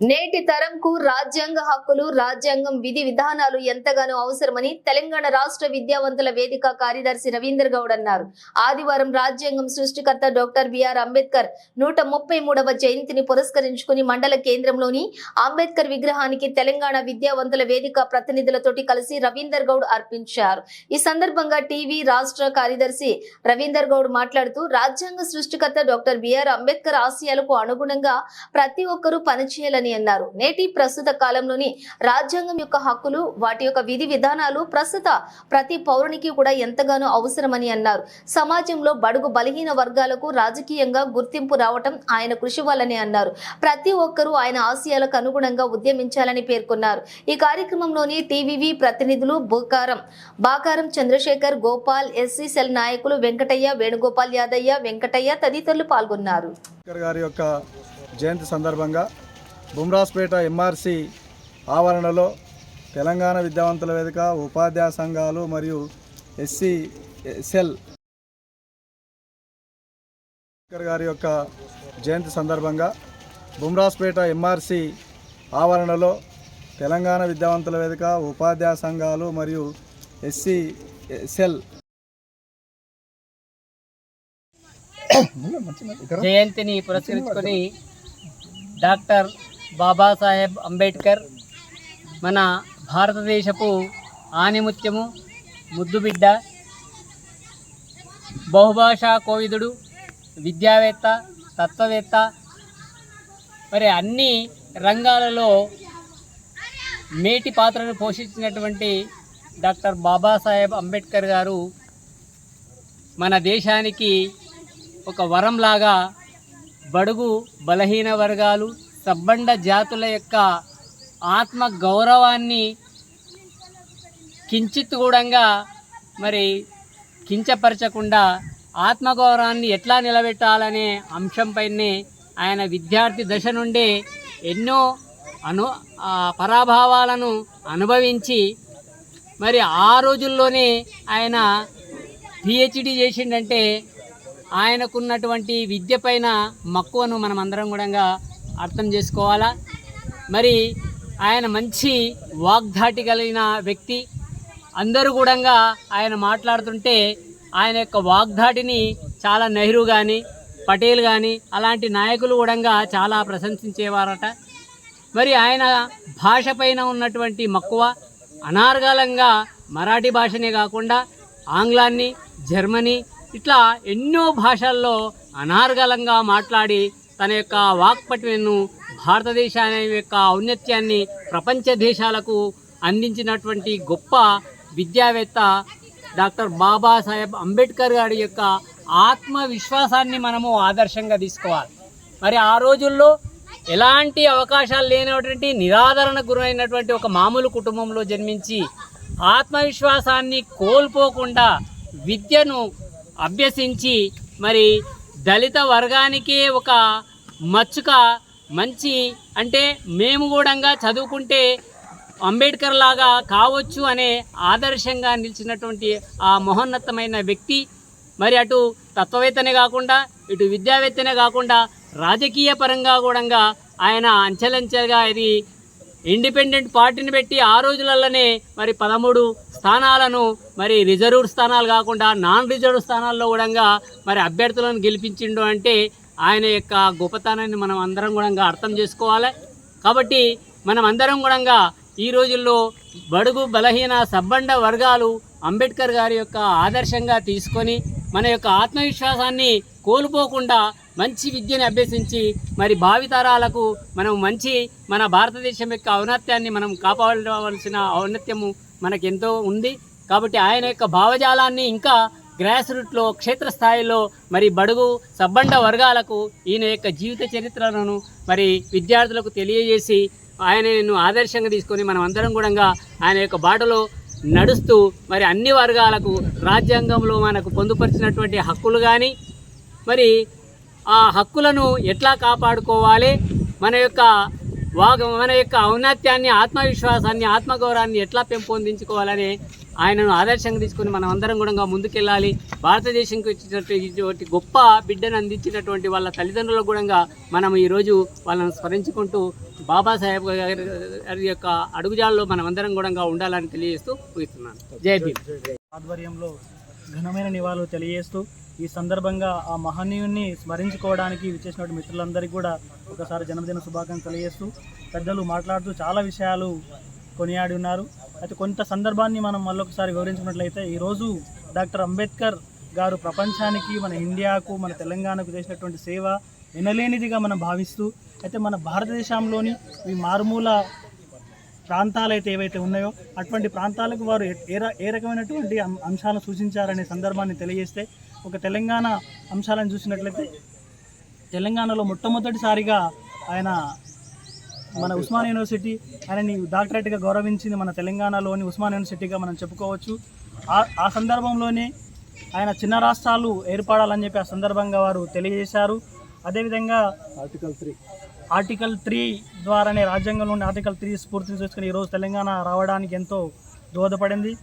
నేటి తరంకు రాజ్యాంగ హక్కులు రాజ్యాంగం విధి విధానాలు ఎంతగానో అవసరమని తెలంగాణ రాష్ట్ర విద్యావంతుల వేదిక కార్యదర్శి రవీందర్ గౌడ్ అన్నారు. ఆదివారం రాజ్యాంగం సృష్టికర్త డాక్టర్ బిఆర్ అంబేద్కర్ నూట ముప్పై మూడవ జయంతిని పురస్కరించుకుని మండల కేంద్రంలోని అంబేద్కర్ విగ్రహానికి తెలంగాణ విద్యావంతుల వేదిక ప్రతినిధులతోటి కలిసి రవీందర్ గౌడ్ అర్పించారు. ఈ సందర్భంగా టీవీ రాష్ట్ర కార్యదర్శి రవీందర్ గౌడ్ మాట్లాడుతూ రాజ్యాంగ సృష్టికర్త డాక్టర్ బిఆర్ అంబేద్కర్ ఆశయాలకు అనుగుణంగా ప్రతి ఒక్కరూ పనిచేయాలని అన్నారు. నేటి ప్రస్తుత కాలంలోని రాజ్యాంగం యొక్క హక్కులు వాటి యొక్క విధి విధానాలు ప్రస్తుత ప్రతి పౌరునికి కూడా ఎంతగానో అవసరమని అన్నారు. సమాజంలో బడుగు బలహీన వర్గాలకు రాజకీయంగా గుర్తింపు రావటం ఆయన కృషి వల్లనే అన్నారు. ప్రతి ఒక్కరూ ఆయన ఆశయాలకు అనుగుణంగా ఉద్యమించాలని పేర్కొన్నారు. ఈ కార్యక్రమంలోని టీవీవీ ప్రతినిధులు బుకారం బాకారం చంద్రశేఖర్ గోపాల్ ఎస్సీ సెల్ నాయకులు వెంకటయ్య వేణుగోపాల్ యాదయ్య వెంకటయ్య తదితరులు పాల్గొన్నారు. గారి యొక్క జయంతి సందర్భంగా బుమ్రాస్పేట ఎంఆర్సి ఆవరణలో తెలంగాణ విద్యావంతుల వేదిక ఉపాధ్యాయ సంఘాలు మరియు ఎస్సీ ఎస్ఎల్ గారి యొక్క జయంతి సందర్భంగా బుమ్రాస్పేట ఎంఆర్సి ఆవరణలో తెలంగాణ విద్యావంతుల వేదిక ఉపాధ్యాయ సంఘాలు మరియు ఎస్సీ ఎస్ఎల్ జయంతిని పురస్కరించుకొని డాక్టర్ బాబాసాహెబ్ అంబేద్కర్ మన భారతదేశపు ఆనిముత్యము ముద్దుబిడ్డ బహుభాషా కోవిదుడు విద్యావేత్త తత్వవేత్త. మరి అన్ని రంగాలలో మేటి పాత్రను పోషించినటువంటి డాక్టర్ బాబాసాహెబ్ అంబేద్కర్ గారు మన దేశానికి ఒక వరంలాగా బడుగు బలహీన వర్గాలు సబ్బండ జాతుల యొక్క ఆత్మ గౌరవాన్ని కించిత్ కూడంగా మరి కించపరచకుండా ఆత్మగౌరవాన్ని ఎట్లా నిలబెట్టాలనే అంశంపైనే ఆయన విద్యార్థి దశ నుండి ఎన్నో అను పరాభావాలను అనుభవించి మరి ఆ రోజుల్లోనే ఆయన పిహెచ్డి చేసిండంటే ఆయనకున్నటువంటి విద్య పైన మక్కువను మనం అందరం కూడా అర్థం చేసుకోవాలా? మరి ఆయన మంచి వాగ్ధాటి కలిగిన వ్యక్తి. అందరూ కూడా ఆయన మాట్లాడుతుంటే ఆయన యొక్క వాగ్ధాటిని చాలా నెహ్రూ కానీ పటేల్ కానీ అలాంటి నాయకులు కూడా చాలా ప్రశంసించేవారట. మరి ఆయన భాష పైన ఉన్నటువంటి మక్కువ అనార్గాలంగా మరాఠీ భాషనే కాకుండా ఆంగ్లాన్ని జర్మనీ ఇట్లా ఎన్నో భాషల్లో అనార్గలంగా మాట్లాడి తన యొక్క వాక్పటిను భారతదేశాన్ని యొక్క ఔన్నత్యాన్ని ప్రపంచ దేశాలకు అందించినటువంటి గొప్ప విద్యావేత్త డాక్టర్ బాబాసాహెబ్ అంబేద్కర్ గారి యొక్క ఆత్మవిశ్వాసాన్ని మనము ఆదర్శంగా తీసుకోవాలి. మరి ఆ రోజుల్లో ఎలాంటి అవకాశాలు లేనటువంటి నిరాదరణ గురైనటువంటి ఒక మామూలు కుటుంబంలో జన్మించి ఆత్మవిశ్వాసాన్ని కోల్పోకుండా విద్యను అభ్యసించి మరి దళిత వర్గానికి ఒక మచ్చుక మంచి అంటే మేము కూడా చదువుకుంటే అంబేద్కర్ లాగా కావచ్చు అనే ఆదర్శంగా నిలిచినటువంటి ఆ మహోన్నతమైన వ్యక్తి. మరి అటు తత్వవేత్తనే కాకుండా ఇటు విద్యావేత్తనే కాకుండా రాజకీయ పరంగా కూడా ఆయన అంచెలంచెలుగా ఇది ఇండిపెండెంట్ పార్టీని పెట్టి ఆ రోజులలోనే మరి పదమూడు స్థానాలను మరి రిజర్వ్డ్ స్థానాలు కాకుండా నాన్ రిజర్వ్ స్థానాల్లో కూడా మరి అభ్యర్థులను గెలిపించిండు అంటే ఆయన యొక్క గొప్పతనాన్ని మనం అందరం కూడా అర్థం చేసుకోవాలి. కాబట్టి మనం అందరం కూడా ఈ రోజుల్లో బడుగు బలహీన సబ్బండ వర్గాలు అంబేద్కర్ గారి యొక్క ఆదర్శంగా తీసుకొని మన యొక్క ఆత్మవిశ్వాసాన్ని కోల్పోకుండా మంచి విద్యను అభ్యసించి మరి భావితరాలకు మనం మంచి మన భారతదేశం యొక్క ఔన్నత్యాన్ని మనం కాపాడవలసిన ఔన్నత్యము మనకెంతో ఉంది. కాబట్టి ఆయన యొక్క భావజాలాన్ని ఇంకా గ్రాస్ రూట్లో క్షేత్రస్థాయిలో మరి బడుగు సబ్బండ వర్గాలకు ఈయన యొక్క జీవిత చరిత్రలను మరి విద్యార్థులకు తెలియజేసి ఆయనను ఆదర్శంగా తీసుకొని మనం అందరం కూడా ఆయన యొక్క బాటలో నడుస్తూ మరి అన్ని వర్గాలకు రాజ్యాంగంలో మనకు పొందుపరిచినటువంటి హక్కులు కానీ మరి ఆ హక్కులను ఎట్లా కాపాడుకోవాలి? మన యొక్క మన యొక్క ఔన్నత్యాన్ని ఆత్మవిశ్వాసాన్ని ఆత్మగౌరవాన్ని ఎట్లా పెంపొందించుకోవాలని ఆయనను ఆదర్శంగా తీసుకొని మనం అందరం కూడా ముందుకెళ్ళాలి. భారతదేశంకి వచ్చినటువంటి గొప్ప బిడ్డను అందించినటువంటి వాళ్ళ తల్లిదండ్రులకు కూడా మనం ఈరోజు వాళ్ళని స్మరించుకుంటూ బాబాసాహెబ్ గారి గారి యొక్క అడుగుజాల్లో మనం అందరం కూడా ఉండాలని తెలియజేస్తూ ముగిస్తున్నాను. జై భీమ్. ఆధ్వర్యంలో ఘనమైన నివాళులు తెలియజేస్తూ ఈ సందర్భంగా ఆ మహనీయుని స్మరించుకోవడానికి విచ్చేసినటువంటి మిత్రులందరికీ కూడా ఒకసారి జన్మదిన శుభాకాంక్షలు తెలియజేస్తూ పెద్దలు మాట్లాడుతూ చాలా విషయాలు కొనియాడి ఉన్నారు. అయితే కొంత సందర్భాన్ని మనం మళ్ళొకసారి వివరించుకున్నట్లయితే ఈరోజు డాక్టర్ అంబేద్కర్ గారు ప్రపంచానికి మన ఇండియాకు మన తెలంగాణకు చేసినటువంటి సేవ వినలేనిదిగా మనం భావిస్తూ అయితే మన భారతదేశంలోని ఈ మారుమూల ప్రాంతాలు అయితే ఏవైతే ఉన్నాయో అటువంటి ప్రాంతాలకు వారు ఏ- ఏ ఏ రకమైనటువంటి అంశాలను సూచించారనే సందర్భాన్ని తెలియజేస్తే ఒక తెలంగాణ అంశాలను చూసినట్లయితే తెలంగాణలో మొట్టమొదటిసారిగా ఆయన మన ఉస్మాన్ యూనివర్సిటీ ఆయనని డాక్టరేట్గా గౌరవించింది మన తెలంగాణలోని ఉస్మాన్ యూనివర్సిటీగా మనం చెప్పుకోవచ్చు. ఆ సందర్భంలోనే ఆయన చిన్న రాష్ట్రాలు ఏర్పడాలని చెప్పి ఆ సందర్భంగా వారు తెలియజేశారు. అదేవిధంగా ఆర్టికల్ త్రీ ఆర్టికల్ త్రీ ద్వారానే రాజ్యాంగంలోని ఆర్టికల్ త్రీ స్ఫూర్తిని చూసుకుని ఈరోజు తెలంగాణ రావడానికి ఎంతో దోహదపడింది.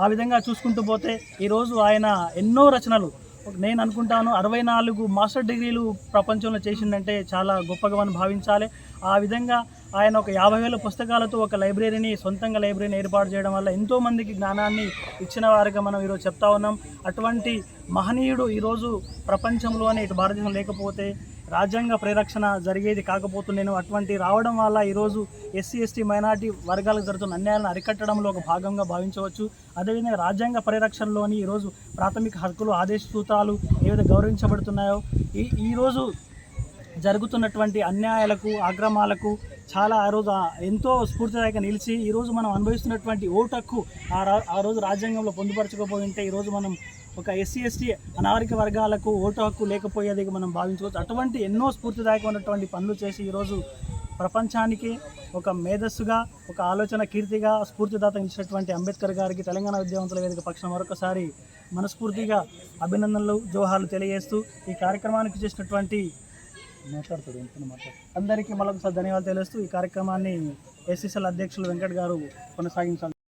ఆ విధంగా చూసుకుంటూ పోతే ఈరోజు ఆయన ఎన్నో రచనలు నేను అనుకుంటాను అరవై నాలుగు మాస్టర్ డిగ్రీలు ప్రపంచంలో చేసిందంటే చాలా గొప్పగా మనం భావించాలి. ఆ విధంగా ఆయన ఒక యాభై వేల పుస్తకాలతో ఒక లైబ్రరీని సొంతంగా లైబ్రరీని ఏర్పాటు చేయడం వల్ల ఎంతోమందికి జ్ఞానాన్ని ఇచ్చిన వారిగా మనం ఈరోజు చెప్తా ఉన్నాం. అటువంటి మహనీయుడు ఈరోజు ప్రపంచంలోనే ఇటు భారతదేశం లేకపోతే రాజ్యాంగ పరిరక్షణ జరిగేది కాకపోతుండేను. అటువంటి రావడం వల్ల ఈరోజు ఎస్సీ ఎస్టీ మైనార్టీ వర్గాలకు జరుగుతున్న అన్యాయాలను అరికట్టడంలో ఒక భాగంగా భావించవచ్చు. అదేవిధంగా రాజ్యాంగ పరిరక్షణలోని ఈరోజు ప్రాథమిక హక్కులు ఆదేశ సూత్రాలు ఏవైతే గౌరవించబడుతున్నాయో ఈ ఈరోజు జరుగుతున్నటువంటి అన్యాయాలకు అక్రమాలకు చాలా ఆ రోజు ఎంతో స్ఫూర్తిదాయక నిలిచి ఈరోజు మనం అనుభవిస్తున్నటువంటి ఓటు హక్కు ఆ రా- ఆ రోజు రాజ్యాంగంలో పొందుపరచకపోయి ఉంటే ఈరోజు మనం ఒక ఎస్సీ ఎస్టీ అనాగరిక వర్గాలకు ఓటు హక్కు లేకపోయేది మనం భావించవచ్చు అటువంటి ఎన్నో స్ఫూర్తిదాయకమైనటువంటి పనులు చేసి ఈరోజు ప్రపంచానికి ఒక మేధస్సుగా ఒక ఆలోచన కీర్తిగా స్ఫూర్తిదాత ఇచ్చినటువంటి అంబేద్కర్ గారికి తెలంగాణ విద్యావంతుల వేదిక పక్షం మరొకసారి మనస్ఫూర్తిగా అభినందనలు జోహార్లు తెలియజేస్తూ ఈ కార్యక్రమానికి చేసినటువంటి మాట్లాడతాడు ఎంతైనా మాట్లాడతాడు. అందరికీ మరొకసారి ధన్యవాదాలు తెలుస్తూ ఈ కార్యక్రమాన్ని ఎస్ఎస్ఎల్ అధ్యక్షులు వెంకట్ గారు కొనసాగించాలి.